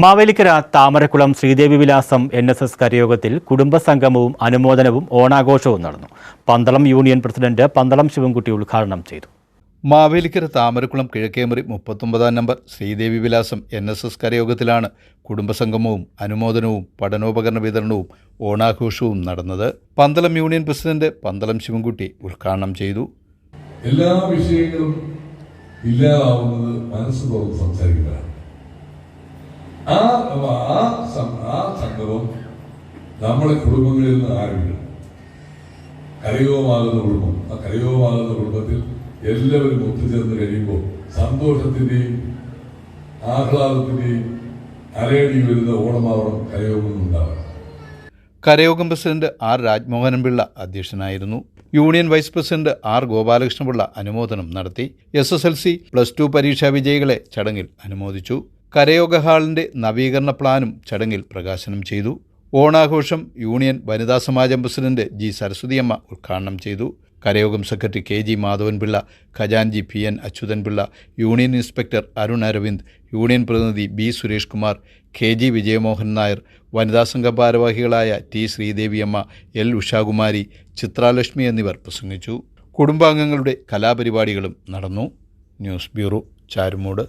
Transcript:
Mavelikkara Thamarakulam Sreedevi Vilasam N S S കരയോഗത്തിൽ കുടുംബസംഗമവും അനുമോദനവും ഓണാഘോഷവും നടന്നു. പന്തളം യൂണിയൻ പ്രസിഡന്റ് പന്തളം ശിവൻകുട്ടി ഉദ്ഘാടനം ചെയ്തു. Mavelikkara Thamarakulam Kizhakkemuri മുപ്പത്തൊമ്പതാം number Sreedevi Vilasam N S S കരയോഗത്തിലാണ് കുടുംബസംഗമവും അനുമോദനവും പഠനോപകരണ വിതരണവും ഓണാഘോഷവും നടന്നത്. പന്തളം യൂണിയൻ പ്രസിഡന്റ് പന്തളം ശിവൻകുട്ടി ഉദ്ഘാടനം ചെയ്തു. എല്ലാ വിഷയങ്ങളും ഇല്ലാതാവുന്നത് മനസ്സ് തുറന്ന് ആ ആ ആ നമ്മുടെ കുടുംബങ്ങളിൽ നിന്ന് ആരംഭിക്കണം കലയോമാകുന്ന കുടുംബം. ആ കലയോമാകുന്ന കുടുംബത്തിൽ എല്ലാവരും ഒത്തുചേർന്ന് കഴിയുമ്പോൾ സന്തോഷത്തിന്റെയും ആഹ്ലാദത്തിന്റെയും അലയടി വരുന്ന ഓണമാവണം കരയോഗം ഉണ്ടാവണം. കരയോഗം പ്രസിഡന്റ് ആർ രാജ്മോഹനൻ പിള്ള അധ്യക്ഷനായിരുന്നു. Union vice president R Gopalakrishnapillai അനുമോദനം നടത്തി. S S L C plus two പരീക്ഷാ വിജയികളെ ചടങ്ങിൽ അനുമോദിച്ചു. കരയോഗ ഹാളിന്റെ നവീകരണ പ്ലാനും ചടങ്ങിൽ പ്രകാശനം ചെയ്തു. ഓണാഘോഷം യൂണിയൻ വനിതാ സമാജം പ്രസിഡന്റ് ജി സരസ്വതിയമ്മ ഉദ്ഘാടനം ചെയ്തു. കരയോഗം secretary K G Madhavan Pillai ഖജാൻജി P N Achuthanpillai union inspector Arun Aravind union പ്രതിനിധി B Suresh Kumar K G Vijayamohan Nair വനിതാ സംഘ ഭാരവാഹികളായ ടി ശ്രീദേവിയമ്മ എൽ ഉഷാകുമാരി ചിത്രാലക്ഷ്മി എന്നിവർ പ്രസംഗിച്ചു. കുടുംബാംഗങ്ങളുടെ കലാപരിപാടികളും നടന്നു. News bureau Charummood.